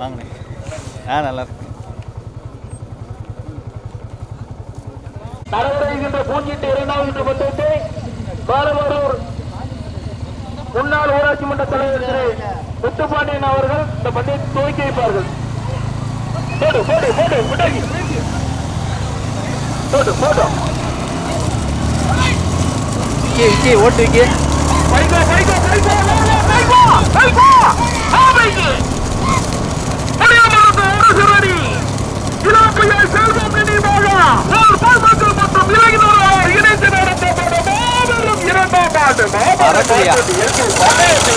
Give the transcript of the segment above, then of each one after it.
வாங்கண்ணே ஆ நல்லா இருக்கு. நடைபெறுகின்ற பூஞ்சிட்டு இரண்டாவது பந்தயத்தை பாலவரூர் முன்னாள் ஊராட்சி மன்ற தலைவர் திரு முத்துப்பாண்டியன் அவர்கள் இந்த பந்தயத்தை துவக்கி வைப்பார்கள். போடு போடு போடு விட்டாகி போடு போடு. விக்கி விக்கி ஓட்டு விக்கி பைகோ பைகோ பைகோ பைகோ பைகோ ஆ பைகோ புளியமரத்து அரசரடி இளம்பையை செல்வம் நினைவாக பொதுமக்கள் மற்றும் இளைஞர்கள் இணைந்து நடத்தப்பட்ட மாபெரும் இரண்டாம் ஆண்டு மாபெரும் பறக்கலையா? ஆண்டு. எங்கள் பந்தயத்தை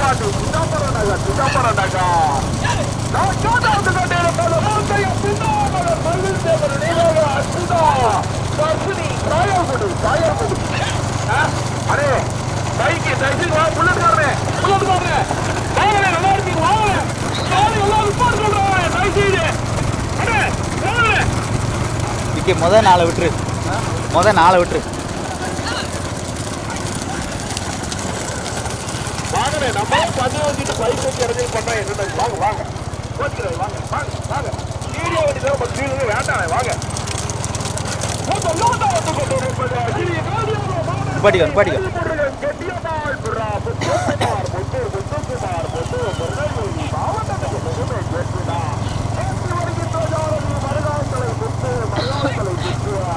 டிஆர்பி திவாகர் காட்டம் தேனி மாவட்டம் தேனி மாவட்ட வாழையில வர பார்த்துக்கோ காரம் வந்து காரம் வந்து அந்த காரம் ஒழுங்குது காரம் ஒழுங்கு ஒழுங்கு அரே பைக்கு தயவு வா புல்லட் காரனே புல்லட் காரனே வாங்கலே நல்லா இருக்கீங்க வாங்கலே சாரி எல்லாம் ரிப்போர்ட் சொல்றாங்க தயவு செய்து அடே வாங்கலே விக்கி முத நாளை விட்டுரு முத நாளை விட்டுரு வாங்கலே நம்ம பண்ணி வச்சுட்டு பைக் வச்சு இறங்கி பண்ணா என்ன வாங்க வாங்க. கோச்சுக்கிறது வாங்க வாங்க வாங்க. வீடியோ வண்டி தான் பட் வீடு வேண்டாம் வாங்க. மொத்த லோட்டா வந்து கொண்டு இருப்பது சிறிய காரியம் நிப்பாட்டிக்கோ நிப்பாட்டிக்கோ கெட்டியமாள் புறா முத்துக்குமார் முத்து முத்துக்குமார் முத்து பொருளாதார மாவட்டத்துக்கு முதுமை பேசுதா நேற்று வருகின்ற ஜாலதி மருகாக்களை முத்து மருகாக்களை முத்துவா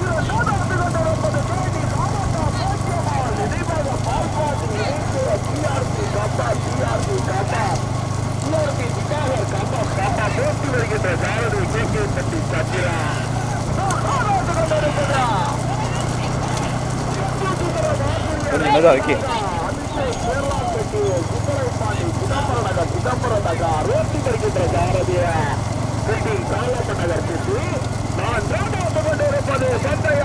இரண்டாவது கொண்டிருப்பது தேனி மாவட்டம் பேச்சியம்மாள் நினைவாக பால்பாட்டு இணைந்து டிஆர்பி கப்பா டிஆர்பி கப்பா டிஆர்பி திகாகர் கப்பா கப்பா வருகின்ற ஜாலதி கே கே பட்டி சந்திரா இரண்டாவது கொண்டிருப்பதா கொஞ்சம் மெதுவா விக்கி மத்தல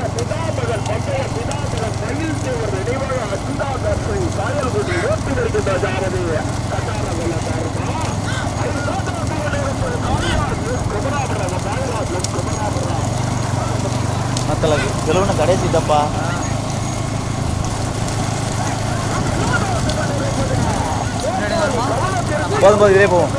செலவுன கடைசி தப்பா போதும் போதும் இதே போவோம்.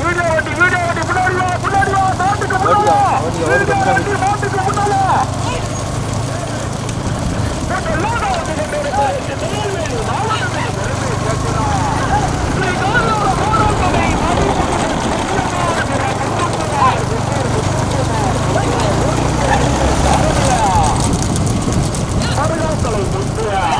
வீடியோ வண்டி வீடியோ வண்டி முன்னாடி வா முன்னாடி வா நாட்டுக்கு ஓடிக்கோ, முன்னாடி ஓடிக்கோ, ஓடிக்கோ, முன்னாடி. நாட்டுக்கு முன்னால லோகா வந்து கொண்டிருப்பது திருநெல்வேலி மாவட்டத்தில் பெருமை சேர்க்கிறார் ஸ்ரீ காரியோட போராட்டத்தை மருகாக்களை முந்தியா வர போகுதோ இரண்டாவது ஆண்டு கொண்டிருப்பதா இரண்டாவது ஆண்டு கொண்டிருப்பதா தேனி மாவட்டம் பேச்சியம்மாள் எளிதாக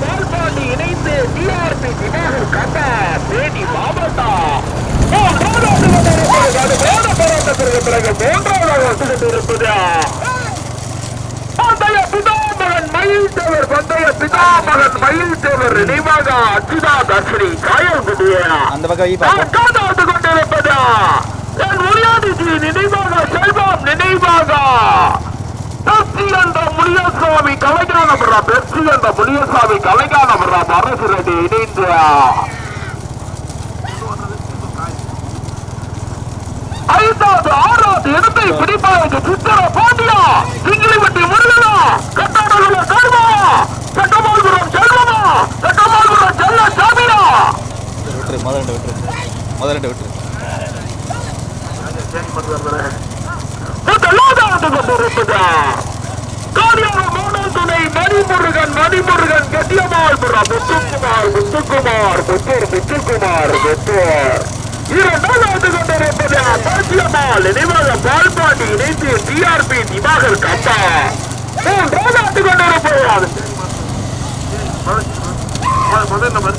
பால்பாண்டி இணைந்து டிஆர்பி தினகர் கண்டா தேனி மாவட்டம் போராட்டத்திற்கு பிறகு மூன்றாவதாக வந்து கொண்டிருப்பதா பந்தய பிதாமகன் மயில் தேவர் பந்தய பிதாமகன் மயில் தேவர் நினைவாக அச்சுதா தர்ஷினி காயல் குடியா அந்த பக்கம் கொண்டிருப்பதா என் உரியாதிஜி நினைவாக செல்வம் நினைவாக. பெப்சி என்ற முனியசாமி கலைஞானபுரா பெப்சி என்ற முனியசாமி கலைஞானபுரா அரசு ரெட்டி இணைந்து ஐந்தாவது ஆறாவது இடத்தை பிடிப்பதற்கு சித்திர பாண்டியா. சிங்கிலிப்பட்டி முருகனா. கட்டாடகுல கருமா. கட்டமால்புரம் செல்வமா. கட்டமால்புரம் செல்ல சாமியா விட்டுரு முதல் ரெண்டு விட்டுரு முதல் விட்டுரு முதலாவது கொண்டிருப்பது காரியாக மணிமுருகன் மணிமுருகன் கெட்டியமால் புறா முத்துக்குமார் முத்துக்குமார் முத்தூர் முத்துக்குமார் முத்தூர் இரண்டாவது கொண்டிருப்பது பாத்தியம்மாள் நினைவாக பால்பாண்டி இணைந்து டிஆர்பி திவாகர் கம்பா மூன்றாவது கொண்டிருப்பது முதல் நம்பர்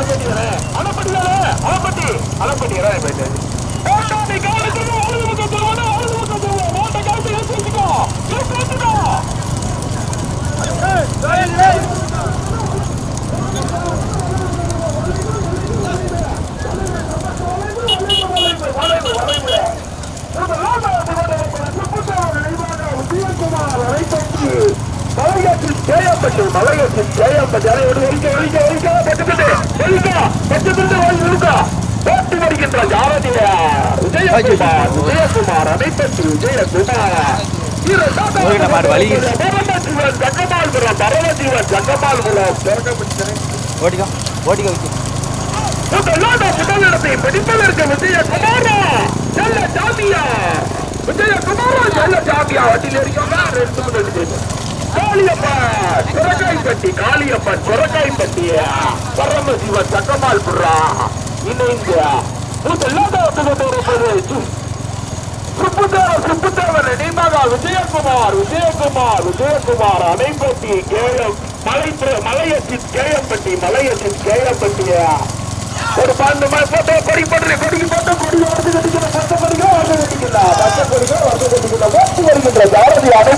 அளப்பட்டி வரேன் அளப்பட்டி வரேன் அளப்பட்டி முருகனை மாடு வலி. பரமசிவன் ஜங்கமால்புரம் திறக்கப்பட்டது ஓட்டிக்கோ ஓட்டிக்கோ வச்சு முதலான முதலிடத்தை பிடிப்பதற்கு விஜயகுமாரா செல்ல ஜாமியா விஜயகுமாரா செல்ல ஜாமியா வண்டியில் இருக்கிறார் ரெண்டு முதல் காளியப்பன் சுரக்காய்பட்டி காளியப்பன் சுரக்காய்பட்டி பரமசிவன் சக்கமால் புறா இணைந்து இருப்பது சுப்புதேவ சுப்புதேவர் நினைவாக விஜயகுமார் விஜயகுமார் விஜயகுமார் அணைப்பட்டி கேயம் மலை மலையத்தின் கேயம்பட்டி மலையத்தின் கேயம்பட்டியா ஒரு பன்னெண்டு மணி போட்டு கொடி போட்டு கொடிக்கு போட்டு கொடி வந்து கட்டிக்கிற பச்சை கொடிக்கோ வந்து கட்டிக்கலாம் பச்சை கொடிக்கோ வந்து கட்டிக்கலாம் ஓட்டு வருகின்ற ஜாரதி அணை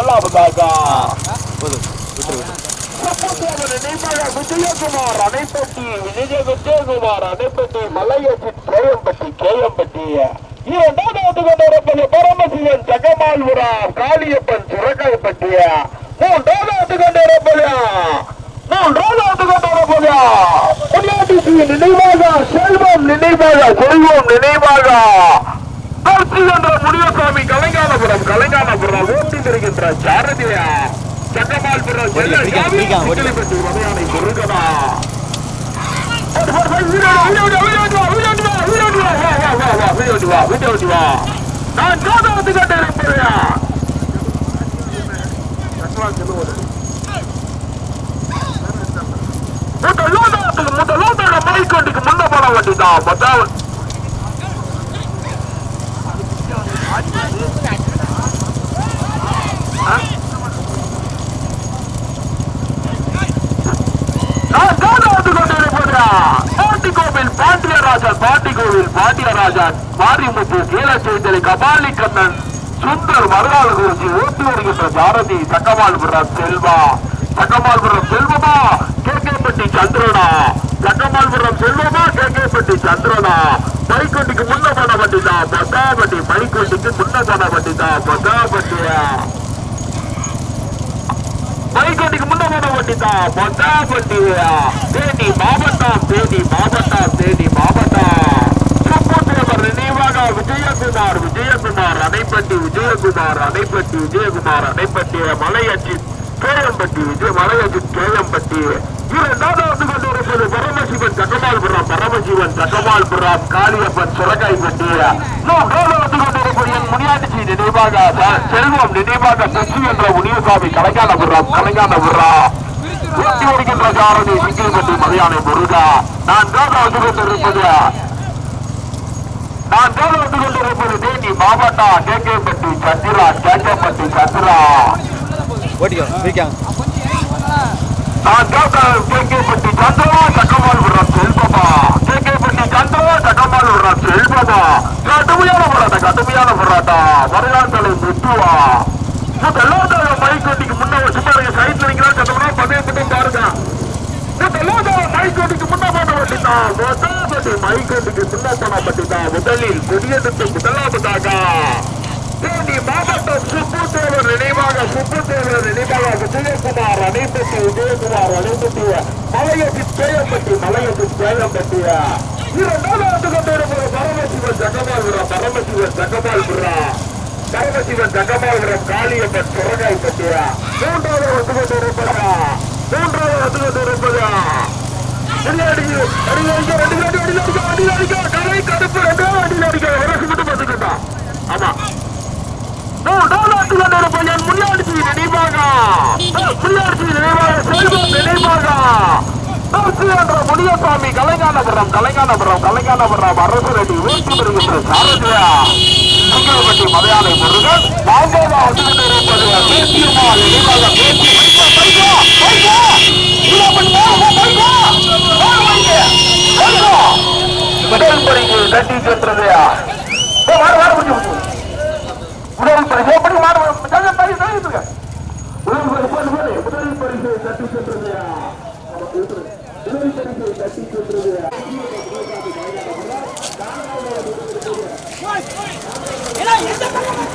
குடியெடுத்து முதலாவதாக விஜயகுமார் அணைப்பட்டி விஜய விஜயகுமார் அணைப்பட்டி மலையச்சி கேயம்பட்டி கேயம்பட்டி இரண்டாவது கொண்டிருப்பது பரமசிவன் ஜெகமால்புரம் காளியப்பன் சுரக்காய்பட்டி மூன்றாவது கொண்டிருப்பது மூன்றாவது கொண்டிருப்பது நினைவாக செல்வம் நினைவாக செல்வம் நினைவாக. பரிசு என்ற முனியசாமி கலைஞானபுரம் கலைஞானபுரம் ஓட்டி வருகின்ற சாரதியா சங்கமால்புரம் மலையானை முருகனா ஓடு, வீடு ஓடு, வீடு ஓடு, வீடு ஓடு, வீடு ஓடு வா, வீடு ஓடு வா, வீடு ஓடு வா, வா, வா, வீடு ஓடு வா, வீடு ஓடு வா. நான் ஜோதகத்து கட்ட இருப்பதையா முதலாவதுக்கு முதலாவதாக மைக்கொண்டிக்கு முன்ன போட வேண்டியதான் முதல் நான் காணாது கொண்டிருப்பதா பாட்டி கோவில் பாண்டியராஜன் பாட்டி கோவில் பாண்டியராஜன் மாரிமுத்து கீழச்சேந்தலை கபாலி கண்ணன் சுந்தர் மருகால குருஜி ஓட்டி வருகின்ற பாரதி சக்கமால்புரம் செல்வா. சக்கமால்புரம் செல்வமா? கேகேப்பட்டி சந்திரனா. சக்கமால்புரம் செல்வமா? கேகேப்பட்டி சந்திரனா. மைக்கொண்டிக்கு முன்ன போன வண்டிதா பசாபட்டி மைக்கொண்டிக்கு முன்ன போன வண்டிதா பசாபட்டியா? மைக்கோட்டிக்கு முன்ன போன வண்டிதா மொத்தா வண்டியா தேடி மாவட்டம் தேடி மாவட்டம் தேனி மாவட்டம். சுப்புத்தேவர் நினைவாக விஜயகுமார் விஜயகுமார் அணைப்பட்டி விஜயகுமார் அணைப்பட்டி விஜயகுமார் அணைப்பட்டி மலையச்சி கேயம்பட்டி விஜய மலையச்சி கேயம்பட்டி இரண்டாவது வந்து கொண்டிருப்பது பரமசிவன் சக்கமால்புரம் பரமசிவன் சக்கமால்புரம் காளியப்பன் சுரகாய்பட்டி மூன்றாவது என் முனியாட்சி நினைவாக செல்வம் நினைவாக சசி என்ற முனியசாமி கலைஞானபுரம் கலைஞானபுரம் ஊட்டி வருகின்ற சாரதி சிங்கிள்பட்டி மதியானை முருகா. நான் தான் வந்து கொண்டிருப்பது நான் தான் வந்து கொண்டிருப்பது தேனி மாவட்டம் கேகேப்பட்டி சந்திரா கேகேப்பட்டி சந்திரா. நான் கேட்க- கேகேப்பட்டி சந்திரா சக்கமால்புரம் செல்வமா கேகேப்பட்டி சந்திரா சக்கமால்புரம் செல்வமா கடுமையான போராட்டம் கடுமையான போராட்டம் வரலாற்றை முத்துவா எல்லாத்தாலும் மைக்கோட்டிக்கு முன்ன வச்சு பாருங்க சைட்ல நீங்க சத்தம்னா பதவி மட்டும் பாருங்க எல்லாத்தாலும் மைக்கோட்டிக்கு முன்ன போன வட்டிதான் முதலாபட்டி மைக்கோட்டிக்கு முன்ன போன வட்டிதான் முதலில் கொடியெடுத்து முதலாவதாக தேனி மாவட்டம் சுப்புத்தேவர் நினைவாக சுப்புத்தேவர் நினைவாக விஜயகுமார் அணைப்பட்டி விஜயகுமார் அணைப்பட்டி மலையத்தி தேயப்பட்டி மலையத்தி தேயப்பட்டிய இரண்டாவது கொண்டிருக்கிற பரமசிவன் ஜகமால்புரம் பரமசிவன் ஜகமால்புரம் பரமசிவன் ஜகமால்புரம் காளியப்பன் சுரகாய் பட்டியா மூன்றாவது வந்து கொண்டிருப்பதா மூன்றாவது வந்து கொண்டிருப்பதா அடி அடி அடி அடிக்க ரெண்டு அடி அடி அடிக்க அடி அடிக்க கரை கடுப்பு ரெண்டு அடி அடிக்க. ஒரு மட்டும் பார்த்துக்கிட்டா. ஆமா. மூன்றாவது கொண்டிருப்பது என் முன்னாடி முன்னாடி நினைவாக நினைவாக? முனியசாமி கலைஞானபுரம் கலைஞானபுரம் கலைஞானபுரம் அரசு ரெட்டி ஊட்டி வருகின்ற சாரதியா? சிங்கப்பட்டி மலையாளை முருகன் நான்காவது வந்து கொண்டிருப்பது பேசியம்மா நினைவாக பேசி பைக்கா பைக்கா பைக்கா சென்றது பரிசு எப்படி பரிசு பரிசு சென்றது தட்டி சென்றது ஏன்னா எந்த பக்கம்